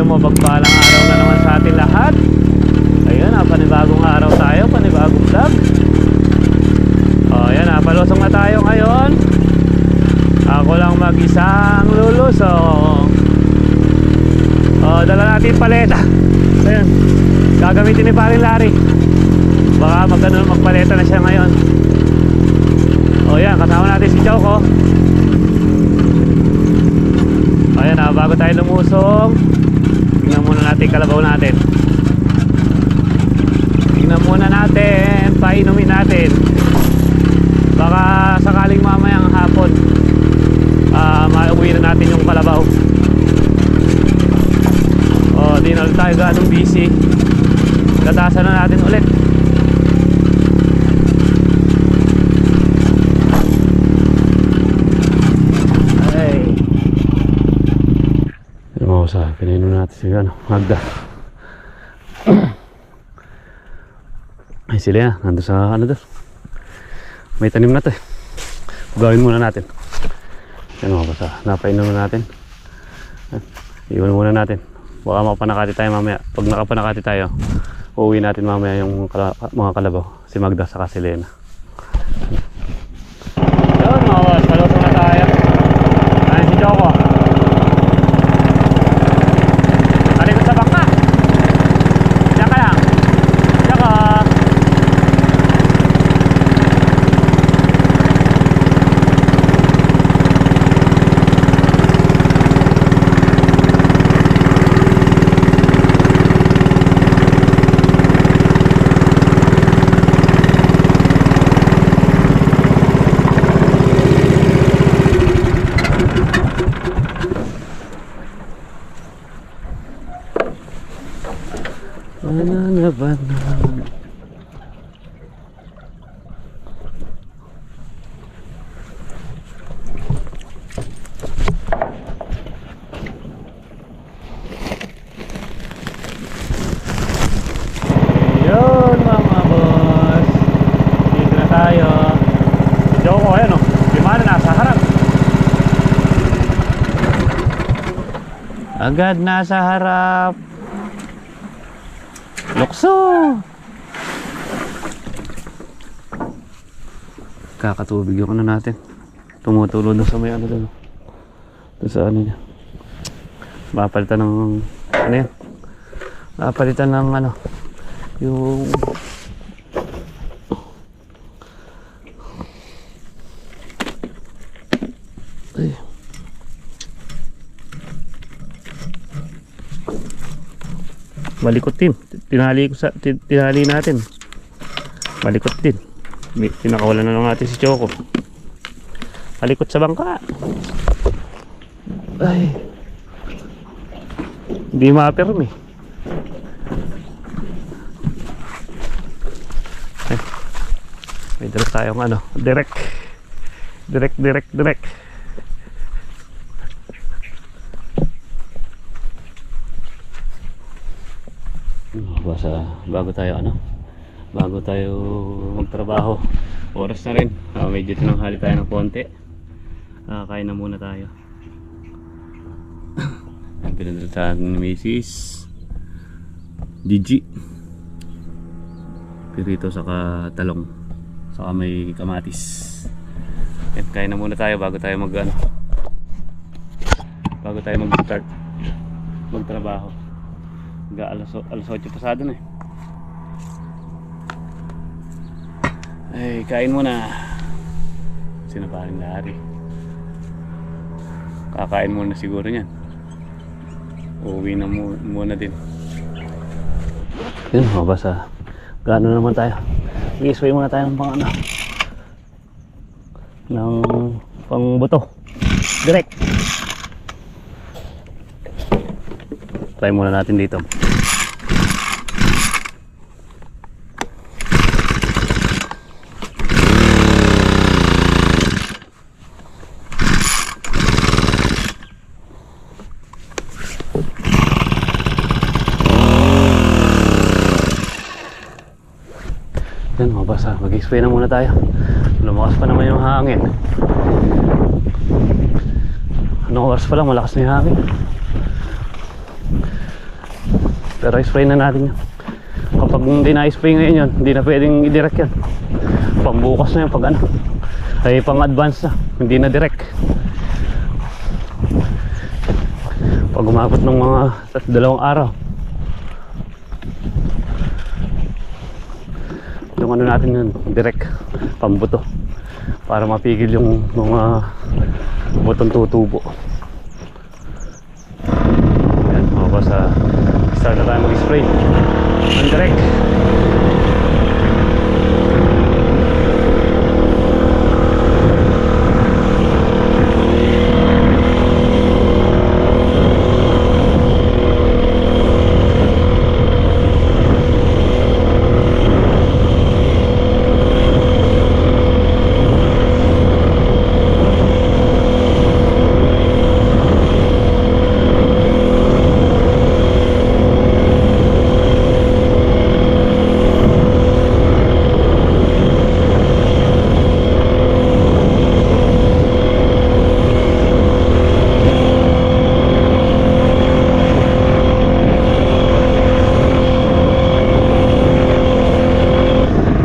Isang mapagpalang araw na naman sa atin lahat. Ayun, ah, panibagong araw tayo, panibagong vlog. Oh, ayan, ah, palusong na tayo ngayon. Ako lang mag-isang lulusong. Oh, dala natin paleta. Ayun, gagamitin ni paring Larry. Baka magano magpaleta na siya ngayon. Oh, yan, kasama natin si Choco. Ayan na, bago tayo lumusong Muna natin kalabaw natin. Tingnan muna natin Painumin natin. Baka sakaling mamayang hapon ah Mauwi na natin yung kalabaw. O, di na tayo ganong busy. Gatasan na natin ulit Ay Oo, sa pinainom natin si ano, Magda. Ay sila yan, nandun sa ano doon. May tanim na to eh. Gawin muna natin. Yan mga basa, napainom na natin. Iwan muna natin. Baka makapanakati tayo mamaya. Pag nakapanakati tayo, uuwi natin mamaya yung mga kalabaw. Si Magda sa si Lena. Yun mga boss, palusong na tayo. Ayan si Choco. Talikod sa bangka. Diyan ka lang. Diyan ka. Banana. Yun mga boss. Dito na tayo. Dito ko ayan oh. Limana nasa harap. Agad nasa harap. Lukso! Kakatubig yung ano natin. Tumutulo doon sa may ano doon. Doon sa ano niya. Mapalitan ng ano yan? Mapalitan ng ano. Yung Ay. Malikot din. Tinali ko sa tin- tinali natin. Malikot din. Pinakawalan na lang natin si Choco. Malikot sa bangka. Ay. Hindi ma-perm eh. Ay. May direct tayong ano. Direct. Direct, direct, direct. Basta bago tayo ano? Bago tayo magtrabaho. Oras na rin. Uh, medyo tinanghali tayo ng konti. Uh, kain na muna tayo. Ang pinadalatan ni Mrs. Gigi. Pirito saka talong saka may kamatis. At kain na muna tayo bago tayo mag ano? Bago tayo mag start magtrabaho Ga alas, alas 8 pasado na eh. Ay, kain muna. Pa rin Larry? Kakain muna siguro niyan. Uuwi na mu muna din. Yun, oh, basta. Gaano naman tayo? I-sway muna tayo ng pang ano. Ng pang buto. Direct. Try muna natin dito. Yan, mabasa. Mag-spray na muna tayo. Lumakas pa naman yung hangin. Anong oras pa lang, malakas na yung hangin. Pero spray na natin yan. Kapag hindi na-spray ngayon yun, hindi na pwedeng i-direct yan. Pambukas na yan pag ano. Ay pang advance na, hindi na direct. Pag umabot ng mga dalawang araw. Ano natin yun, direct, pambuto. Para mapigil yung mga butong tutubo. Boss, ah, start na tayo mag-spray. On direct.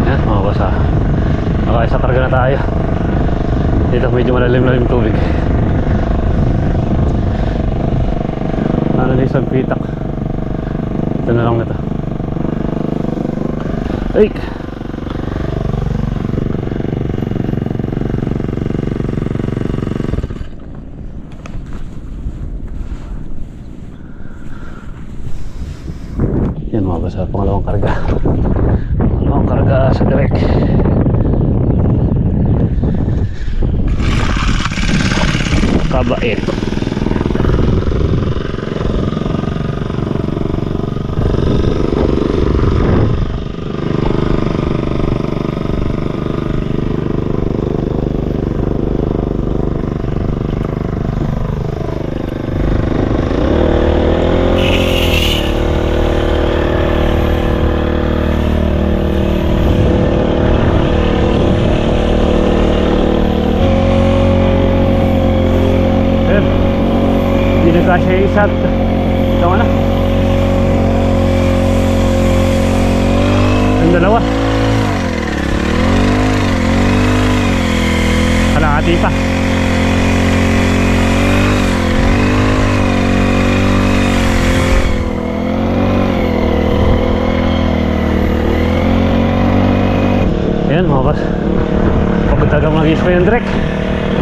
Yan, mga boss ah. Nakaisa karga na tayo. Dito medyo malalim-lalim tubig. Ano na isang pitak. Ito na lang ito. Ay! Yan mga boss ah, pangalawang karga. Pangalawang karga sa direct. Kabait. Ayan. Hindi na kasya yung isa. Ito na. Yung dalawa. Kalahati pa. Ayan mga boss. Pagod ko yung direct.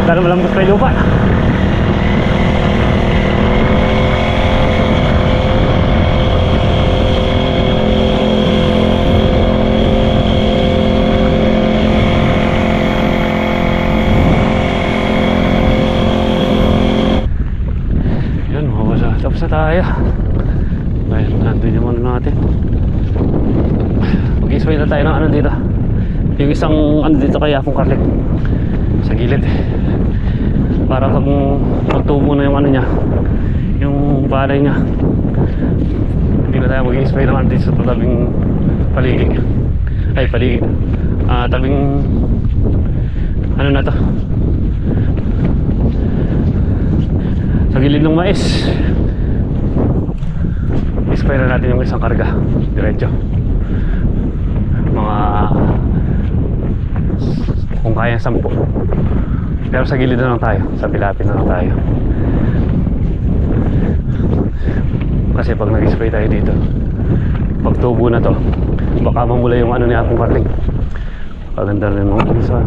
Dahil malambot pa yung lupa. Yun, ah. Tapos na tayo. Ayun, nandun yung ano natin. Mag-isway na tayo ng ano dito. Yung isang ano dito kaya akong karlik. Sa gilid. Para pag magtubo na yung ano niya. Yung palay niya. Hindi na tayo mag-isway naman dito sa tabing paligid. Ay, paligid. Ah, tabing ano na to sa gilid ng mais ispray na natin yung isang karga diretso mga kung kaya sampu pero sa gilid na lang tayo. Sa pilapin na lang tayo. Kasi pag nag-spray tayo dito pag tubo na to. Baka mamula yung ano ni Apong Carling paganda rin mo sa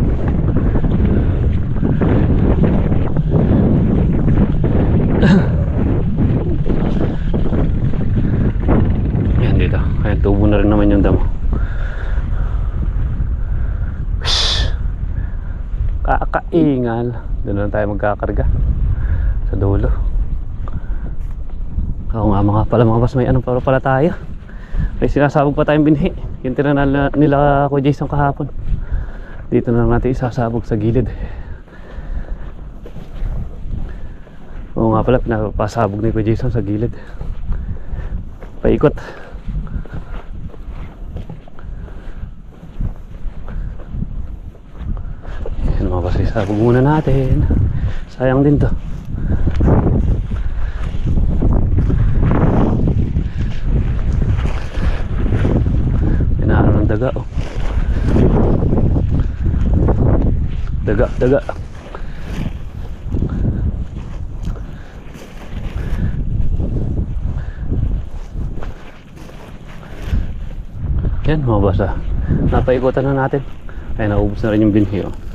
Yan dito. Kaya tubo na rin naman yung damo. Shhh. Kakaingal. Doon lang tayo magkakarga. Sa dulo. Oo nga mga pala mga boss, may ano pa pala tayo. May sinasabog pa tayong binhi. Yung tinanala nila ko Jason kahapon. Dito na lang natin isasabog sa gilid. Oo nga pala, pinapasabog ni ko Jason sa gilid. Paikot. kasi sa muna natin. Sayang din to. Pinaro ng daga oh. Daga daga. Yan mabasa. Napaikutan na natin. Ay naubos na rin yung binhi oh.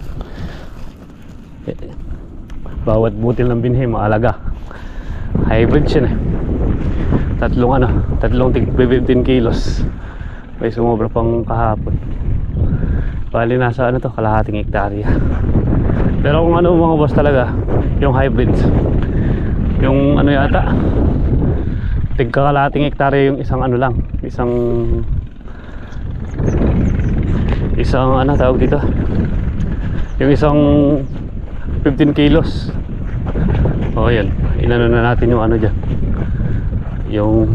Bawat butil ng binhi, maalaga. Hybrid siya eh. Tatlong ano, tatlong tig 15 kilos. May sumobra pang kahapon. Bali nasa ano to, kalahating hektarya. Pero kung ano mga boss talaga, yung hybrid. Yung ano yata, tig kalahating hektarya yung isang ano lang, isang isang ano tawag dito yung isang 15 kilos. Oh yan. Inano na natin yung ano dyan. Yung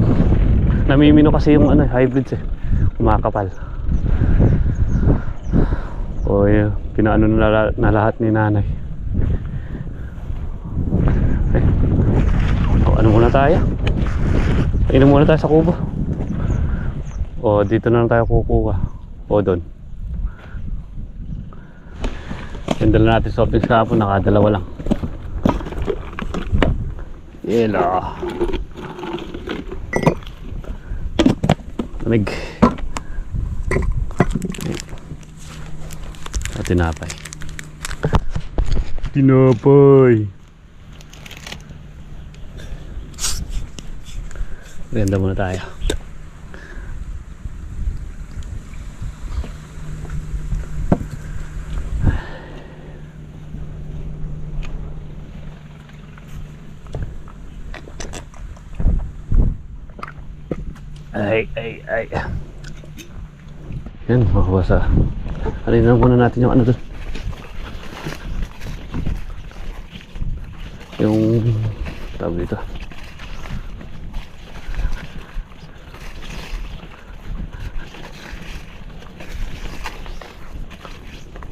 namimino kasi yung ano hybrids eh. Kumakapal. Oh yeah. pinaano na, na lahat ni nanay. Eh. oh, ano muna tayo? Inom muna tayo sa kubo. O dito na lang tayo kukuha. O doon yung dala natin soft drinks kahapon nakadalawa lang. Yelo lamig. At tinapay. Tinapay. Ganda muna tayo. Ay, ay, ay. Yan, mga. Alin na muna natin yung ano doon. Yung tawag dito.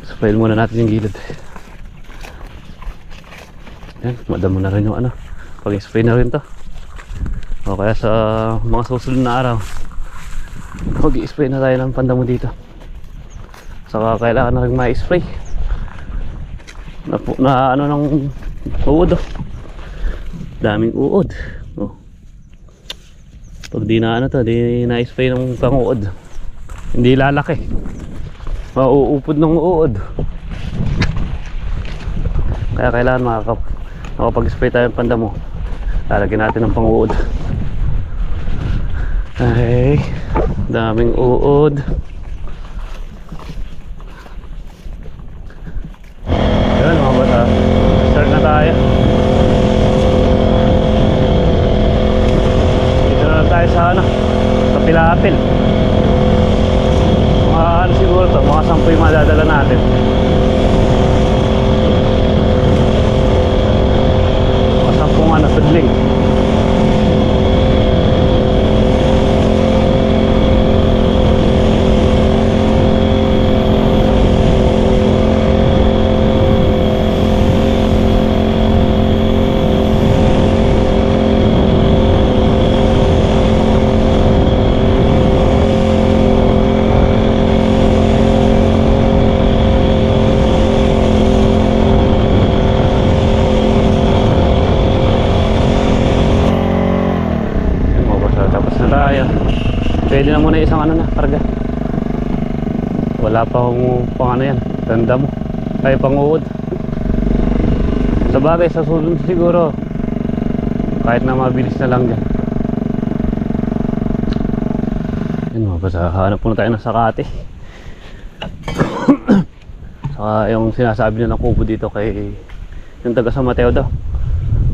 Sprayin muna natin yung gilid. Yan, madamo na rin yung ano. Pag-spray na rin to. O kaya sa mga susunod na araw, mag-spray na tayo ng pandamo dito. Saka kailangan na rin ma-spray. Na, na ano ng uod oh. Daming uod. Oh. Pag di na ano to, di na-spray ng panguod. Hindi lalaki. Mauupod ng uod. Kaya kailangan makakap makapag-spray tayo ng pandamo. Lalagyan natin ng panguod. Ay, daming uod. Yan mga bata. Start na tayo. Dito na lang tayo sa ano, sa Pilapil. Mga ano siguro to, mga sampu yung madadala natin. Mga sampung ano, tudling. Yan, mga boss, ah, tapos na tayo. Pwede na muna isang ano na, karga. Wala pa akong pang ano yan, tanda mo. Ay, pang uod. Sa bagay, sa sunod siguro, kahit na mabilis na lang dyan. Yan mga boss, ah, hanap muna tayo ng sakate. Saka yung sinasabi nila ng kubo dito kay yung taga San Mateo daw.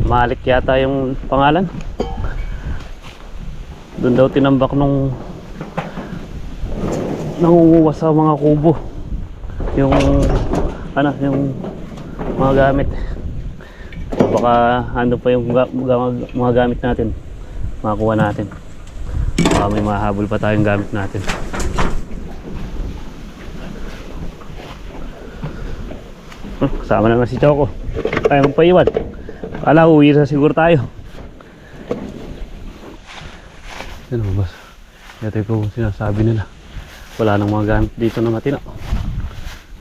Malik yata yung pangalan. Doon daw tinambak nung nangunguha sa mga kubo. Yung ano, yung mga gamit. Baka ano pa yung ga- ga- mga gamit natin. Makuha natin. Baka may mahabol pa tayong gamit natin. Huh, Kasama na si Choco. Kaya magpaiwan. Kala uwi na siguro tayo. Mo boss. Ito yung sinasabi nila. Wala nang mga gamit dito na matino.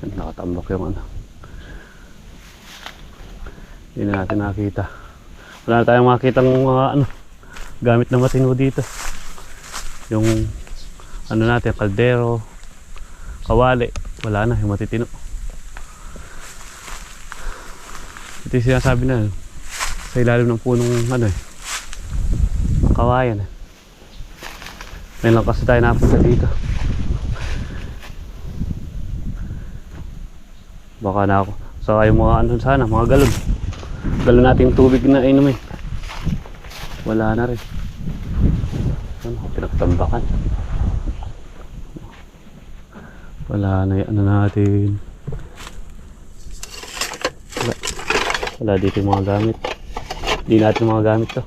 Nakatambak yung ano. Hindi na natin nakita. Wala na tayong makita ng mga ano, gamit na matino dito. Yung ano natin, kaldero, kawali, wala na, yung matitino. Ito yung sinasabi na, sa ilalim ng punong ano eh, kawayan eh. Ngayon lang kasi tayo napunta dito. Baka na ako. So yung mga ano sana, mga galon. Galon natin tubig na inumin. Wala na rin. Ano, pinagtambakan. Wala na yung ano natin. Wala. Wala dito mga gamit. Hindi natin mga gamit to.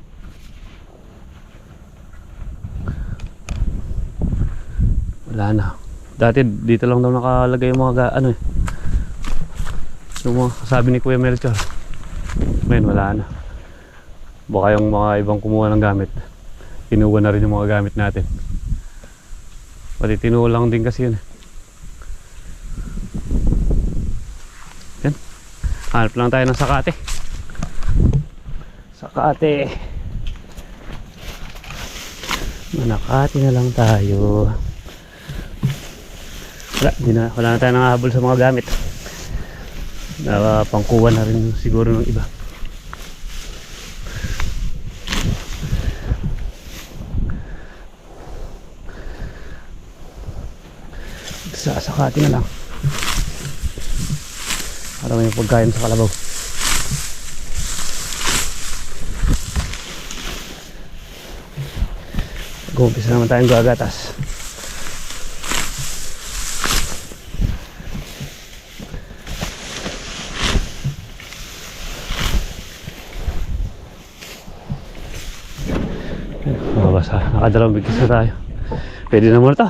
Wala na. Dati dito lang daw nakalagay yung mga ga- ano eh. Yung mga sabi ni Kuya Melchor. Ngayon wala na. Baka yung mga ibang kumuha ng gamit. Kinuha na rin yung mga gamit natin. Pati tinulang din kasi yun. Yan. Hanap lang tayo ng sakate. Sakate. Manakati na lang tayo. Wala, na, wala na tayo nangahabol sa mga gamit. Nakapangkuha na rin siguro ng iba. Sasakati na lang. Para may pagkain sa kalabaw. Gumpis naman tayong gagatas. Mga basa, nakadalawang bigkis na tayo. Pwede na muna to.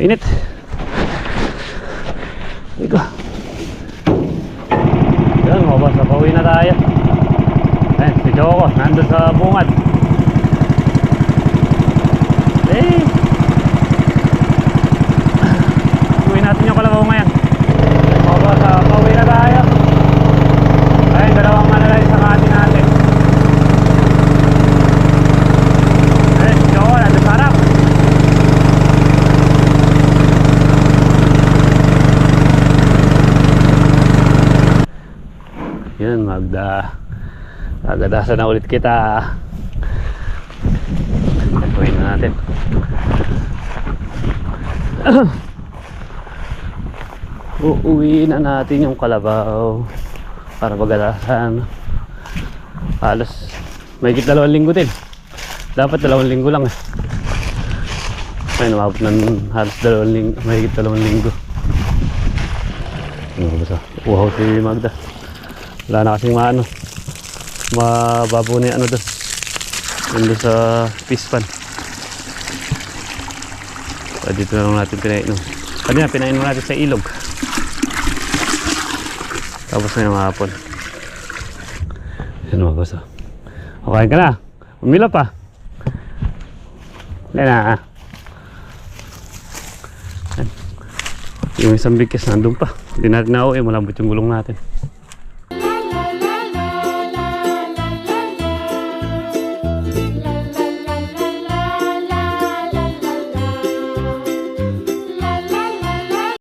Init. Iko. Yan mga basa, pauwi na tayo. Ayan, si Choco, nandun sa bungad. Eh. Uwi natin yung kalabaw ngayon. Mga basa, pauwi na tayo. Ayun, dalawang manalay sa kati natin. Eh, Choco, nandun sa harap. Yan, Magda. Agadasan na ulit kita. Gagawin na natin. Uuwi na natin yung kalabaw para pagadasan. Halos may dalawang linggo din. Dapat dalawang linggo lang eh. Ay, namabot ng halos dalawang linggo, may dalawang linggo. Ano ba sa? Uhaw si Magda. Wala na kasing maano. Mababo na ano doon. Yun doon sa pispan. So, dito na lang natin pinainom. Kanina pinainom natin sa ilog. Tapos na yung hapon. Yan mga gusto. Okay ka na. Umila pa. Wala na. ah. Yung isang bigkis nandun pa. Hindi natin nauwi. Malambot yung gulong natin.